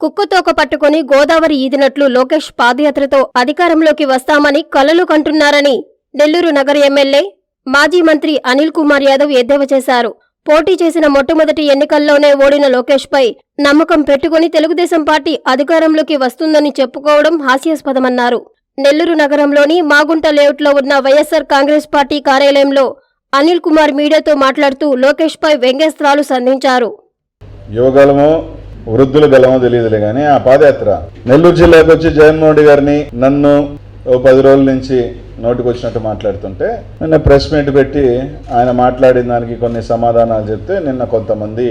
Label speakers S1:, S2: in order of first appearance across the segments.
S1: కుక్కుతోక పట్టుకుని గోదావరి ఈదినట్లు లోకేష్ పాదయాత్రతో అధికారంలోకి వస్తామని కలలు కంటున్నారని నెల్లూరు నగర ఎమ్మెల్యే మాజీ మంత్రి అనిల్ కుమార్ యాదవ్ ఎద్దేవా చేశారు. పోటీ చేసిన మొట్టమొదటి ఎన్నికల్లోనే ఓడిన లోకేష్పై నమ్మకం పెట్టుకుని తెలుగుదేశం పార్టీ అధికారంలోకి వస్తుందని చెప్పుకోవడం హాస్యాస్పదమన్నారు. నెల్లూరు నగరంలోని మాగుంట లేఅవుట్లో ఉన్న వైఎస్సార్ కాంగ్రెస్ పార్టీ కార్యాలయంలో అనిల్ కుమార్ మీడియాతో మాట్లాడుతూ లోకేష్పై వ్యంగ్యస్త్రాలు సంధించారు.
S2: యువగలమో వృద్ధుల గలమో తెలియదులే కానీ ఆ పాదయాత్ర. నెల్లూరు జిల్లాకు వచ్చి జగన్మోహన్ రెడ్డి గారిని నన్ను ఓ పది రోజుల నుంచి నోటికి వచ్చినట్టు మాట్లాడుతుంటే నిన్న ప్రెస్ మీట్ పెట్టి ఆయన మాట్లాడిన దానికి కొన్ని సమాధానాలు చెప్తే నిన్న కొంతమంది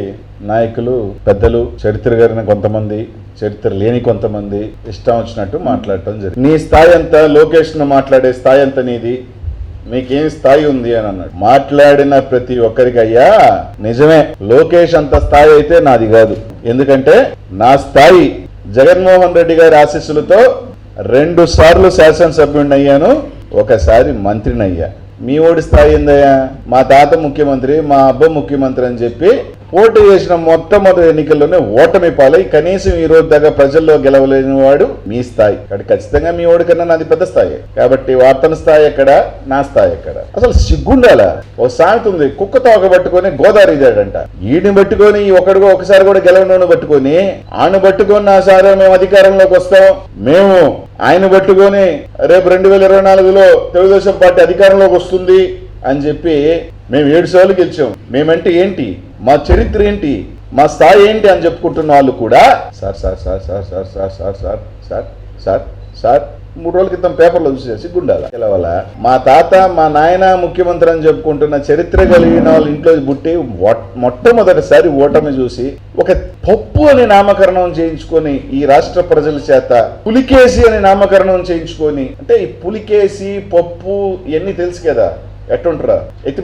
S2: నాయకులు పెద్దలు చరిత్ర గారిన కొంతమంది చరిత్ర లేని కొంతమంది ఇష్టం వచ్చినట్టు మాట్లాడటం జరిగింది. నీ స్థాయి ఎంత? లోకేష్ మాట్లాడే స్థాయి ఎంత నీది? మీకేం స్థాయి ఉంది అని అన్నాడు. మాట్లాడిన ప్రతి ఒక్కరికి అయ్యా నిజమే. లోకేష్ అంత స్థాయి అయితే నాది కాదు. ఎందుకంటే నా స్థాయి జగన్మోహన్ రెడ్డి గారి ఆశీస్సులతో రెండు సార్లు శాసనసభ్యుడిని అయ్యాను ఒకసారి మంత్రిని అయ్యా. మీ ఓడి స్థాయి ఏందయ్యా? మా తాత ముఖ్యమంత్రి మా అబ్బ ముఖ్యమంత్రి అని చెప్పి పోటీ చేసిన మొట్టమొదటి ఎన్నికల్లోనే ఓటమి పాలై కనీసం ఈ రోజు దాకా ప్రజల్లో గెలవలేని వాడు మీ స్థాయి. కాబట్టి ఖచ్చితంగా మీ ఓడి కన్నా నాది పెద్ద స్థాయి. కాబట్టి వార్తన స్థాయి ఎక్కడ? నా స్థాయి ఎక్కడ? అసలు సిగ్గుండాలా? ఓ సామెత ఉంది. కుక్కతో ఒక పట్టుకొని గోదావరి ఇదాడంట. ఈయన పట్టుకొని ఈ ఒకసారి కూడా గెలవను పట్టుకొని ఆయన పట్టుకొని నా సార్ మేము అధికారంలోకి వస్తాం. మేము ఆయన పట్టుకొని రేపు రెండు వేల ఇరవై నాలుగులో తెలుగుదేశం పార్టీ అధికారంలోకి వస్తుంది అని చెప్పి మేము ఏడు సార్లు గెలిచాం. మేమంటే ఏంటి? మా చరిత్ర ఏంటి మా స్థాయి ఏంటి అని చెప్పుకుంటున్న వాళ్ళు కూడా sir sir sir sir sir sir sir sir sir sir sir మూడు రోజుల క్రితం పేపర్లో చూసే సిగ్గుండాల గెలవాల మా తాత మా నాయన ముఖ్యమంత్రి అని చెప్పుకుంటున్న చరిత్ర కలిగిన వాళ్ళ ఇంట్లో పుట్టి మొట్టమొదటిసారి ఓటమి చూసి ఒక పప్పు అని నామకరణం చేయించుకొని ఈ రాష్ట్ర ప్రజల చేత పులికేసి అని నామకరణం చేయించుకొని అంటే ఈ పులికేసి పప్పు ఇవన్నీ తెలుసు కదా ఎట్టుంటారా? ఎత్తి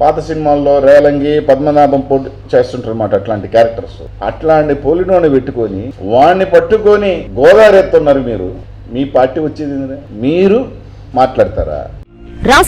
S2: పాత సినిమాల్లో రేలంగి పద్మనాభం పోటీ చేస్తుంటారు అన్నమాట అట్లాంటి క్యారెక్టర్స్ అట్లాంటి పోలినోని పెట్టుకొని వాడిని పట్టుకొని గోదావరి ఎత్తున్నారు మీరు. మీ పార్టీ వచ్చేది మీరు మాట్లాడతారా?
S1: రాష్ట్ర